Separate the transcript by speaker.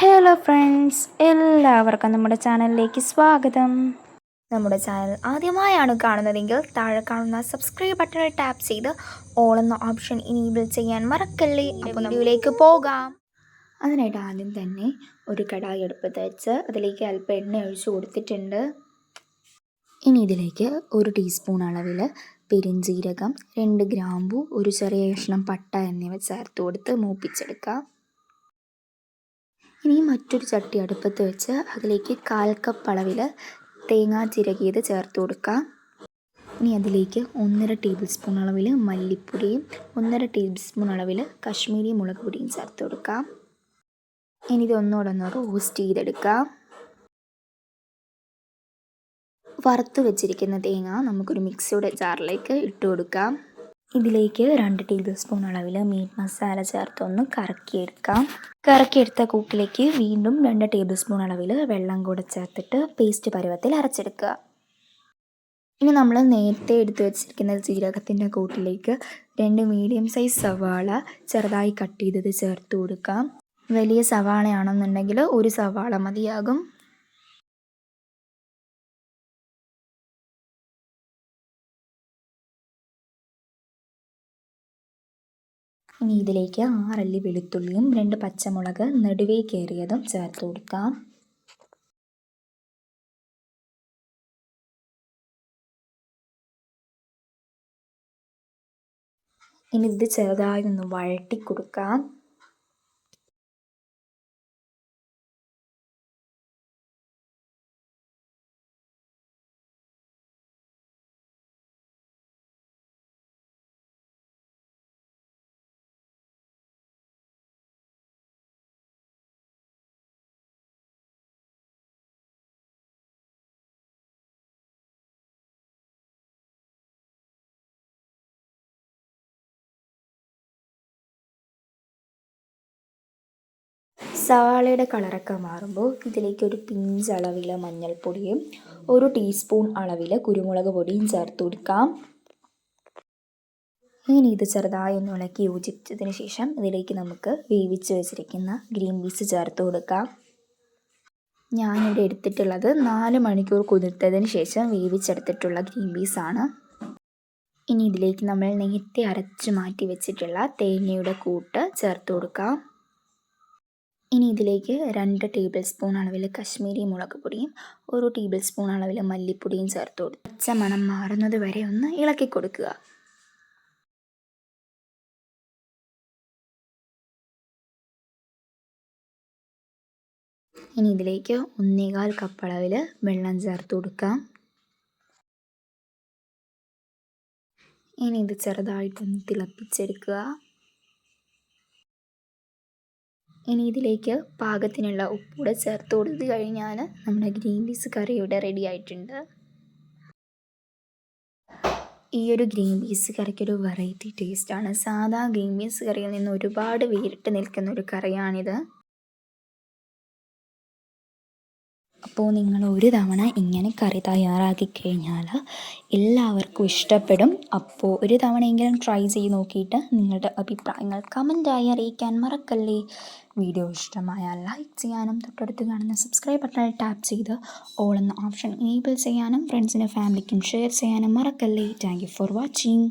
Speaker 1: Hello friends എല്ലാവർക്കും നമ്മുടെ ചാനലിലേക്ക് സ്വാഗതം. നമ്മുടെ ചാനൽ ആദ്യമായാണ് കാണുന്നതെങ്കിൽ താഴെ കാണുന്ന സബ്സ്ക്രൈബ് ബട്ടണിൽ ടാപ്പ് ചെയ്ത് ഓൾ എന്ന ഓപ്ഷൻ ഇനേബിൾ ചെയ്യാൻ മറക്കല്ലേ. വീഡിയോയിലേക്ക് പോകാം. അതിനായിട്ട് ആദ്യം തന്നെ ഒരു കടായി എടുപ്പ് വെച്ച് അതിലേക്ക് അല്പം എണ്ണ ഒഴിച്ചു കൊടുത്തിട്ടുണ്ട്. ഇനി ഇതിലേക്ക് ഒരു ടീസ്പൂൺ അളവിൽ പെരിഞ്ജീരകം രണ്ട് ഗ്രാമ്പു ഒരു ചെറിയ കഷ്ണം പട്ട എന്നിവ ചേർത്ത് കൊടുത്ത് മൂപ്പിച്ചെടുക്കാം. ഇനി മറ്റൊരു ചട്ടി അടുപ്പത്ത് വെച്ച് അതിലേക്ക് കാൽ കപ്പ് അളവിൽ തേങ്ങാ ചിരകിയത് ചേർത്ത് കൊടുക്കാം. ഇനി അതിലേക്ക് ഒന്നര ടേബിൾ സ്പൂൺ അളവിൽ മല്ലിപ്പൊടിയും ഒന്നര ടേബിൾ സ്പൂൺ അളവിൽ കശ്മീരി മുളക് പൊടിയും ചേർത്ത് കൊടുക്കാം. ഇനി ഇത് ഒന്നുകൂടെ ഒന്ന് റോസ്റ്റ് ചെയ്തെടുക്കാം. വറുത്ത് വെച്ചിരിക്കുന്ന തേങ്ങ നമുക്കൊരു മിക്സിയുടെ ജാറിലേക്ക് ഇട്ട് കൊടുക്കാം. ഇതിലേക്ക് രണ്ട് ടേബിൾ സ്പൂൺ അളവിൽ മീറ്റ് മസാല ചേർത്തൊന്ന് കറക്കിയെടുക്കാം. കറക്കിയെടുത്ത കൂട്ടിലേക്ക് വീണ്ടും രണ്ട് ടേബിൾ സ്പൂൺ അളവിൽ വെള്ളം കൂടെ ചേർത്തിട്ട് പേസ്റ്റ് പരുവത്തിൽ അരച്ചെടുക്കുക. ഇനി നമ്മൾ നേരത്തെ എടുത്തു വെച്ചിരിക്കുന്ന ജീരകത്തിന്റെ കൂട്ടിലേക്ക് രണ്ട് മീഡിയം സൈസ് സവാള ചെറുതായി കട്ട് ചെയ്തത് ചേർത്ത് കൊടുക്കാം. വലിയ സവാളയാണെന്നുണ്ടെങ്കിൽ ഒരു സവാള മതിയാകും. ഇനി ഇതിലേക്ക് ആറല്ലി വെളുത്തുള്ളിയും രണ്ട് പച്ചമുളക് നടുവേ കയറിയതും ചേർത്ത് കൊടുക്കാം. ഇനി ഇത് ചെറുതായി ഒന്ന് വഴട്ടി കൊടുക്കാം. സവാളയുടെ കളറൊക്കെ മാറുമ്പോൾ ഇതിലേക്ക് ഒരു പിഞ്ച് അളവിൽ മഞ്ഞൾപ്പൊടിയും ഒരു ടീസ്പൂൺ അളവിൽ കുരുമുളക് പൊടിയും ചേർത്ത് കൊടുക്കാം. ഇനി ഇത് ചെറുതായി ഒന്ന് ഇളക്കി യോജിച്ചതിന് ശേഷം ഇതിലേക്ക് നമുക്ക് വേവിച്ച് വെച്ചിരിക്കുന്ന ഗ്രീൻ പീസ് ചേർത്ത് കൊടുക്കാം. ഞാനിവിടെ എടുത്തിട്ടുള്ളത് നാല് മണിക്കൂർ കുതിർത്തതിന് ശേഷം വേവിച്ചെടുത്തിട്ടുള്ള ഗ്രീൻ പീസാണ് ഇനി ഇതിലേക്ക് നമ്മൾ നേരത്തെ അരച്ച് മാറ്റി വെച്ചിട്ടുള്ള തേങ്ങയുടെ കൂട്ട് ചേർത്ത് കൊടുക്കാം. ഇനി ഇതിലേക്ക് രണ്ട് ടേബിൾ സ്പൂൺ അളവിൽ കശ്മീരി മുളക് പൊടിയും ഒരു ടേബിൾ സ്പൂൺ അളവിൽ മല്ലിപ്പൊടിയും ചേർത്ത് കൊടുത്ത് പച്ച മണം മാറുന്നത് വരെ ഒന്ന് ഇളക്കി കൊടുക്കുക. ഇനി ഇതിലേക്ക് ഒന്നേകാൽ കപ്പ് അളവിൽ വെള്ളം ചേർത്ത് കൊടുക്കാം. ഇനി ഇത് ചെറുതായിട്ടൊന്ന് തിളപ്പിച്ചെടുക്കുക. ഇനി ഇതിലേക്ക് പാകത്തിനുള്ള ഉപ്പൂടെ ചേർത്ത് കൊടുത്ത് കഴിഞ്ഞാൽ നമ്മുടെ ഗ്രീൻ പീസ് കറി ഇവിടെ റെഡി ആയിട്ടുണ്ട്. ഈ ഒരു ഗ്രീൻ പീസ് കറിക്ക് ഒരു വെറൈറ്റി ടേസ്റ്റാണ് സാധാ ഗ്രീൻ പീസ് കറിയിൽ നിന്ന് ഒരുപാട് വേറിട്ട് നിൽക്കുന്ന ഒരു കറിയാണിത്. അപ്പോൾ നിങ്ങൾ ഒരു തവണ ഇങ്ങനെ കറി തയ്യാറാക്കി കഴിഞ്ഞാൽ എല്ലാവർക്കും ഇഷ്ടപ്പെടും. അപ്പോൾ ഒരു തവണയെങ്കിലും ട്രൈ ചെയ്ത് നോക്കിയിട്ട് നിങ്ങളുടെ അഭിപ്രായങ്ങൾ കമന്റായി അറിയിക്കാൻ മറക്കല്ലേ. വീഡിയോ ഇഷ്ടമായാൽ ലൈക്ക് ചെയ്യാനും തൊട്ടടുത്ത് കാണുന്ന സബ്സ്ക്രൈബ് ബട്ടണിൽ ടാപ്പ് ചെയ്ത് ഓൾ എന്ന ഓപ്ഷൻ എനേബിൾ ചെയ്യാനും ഫ്രണ്ട്സിനും ഫാമിലിക്കും ഷെയർ ചെയ്യാനും മറക്കല്ലേ. Thank for watching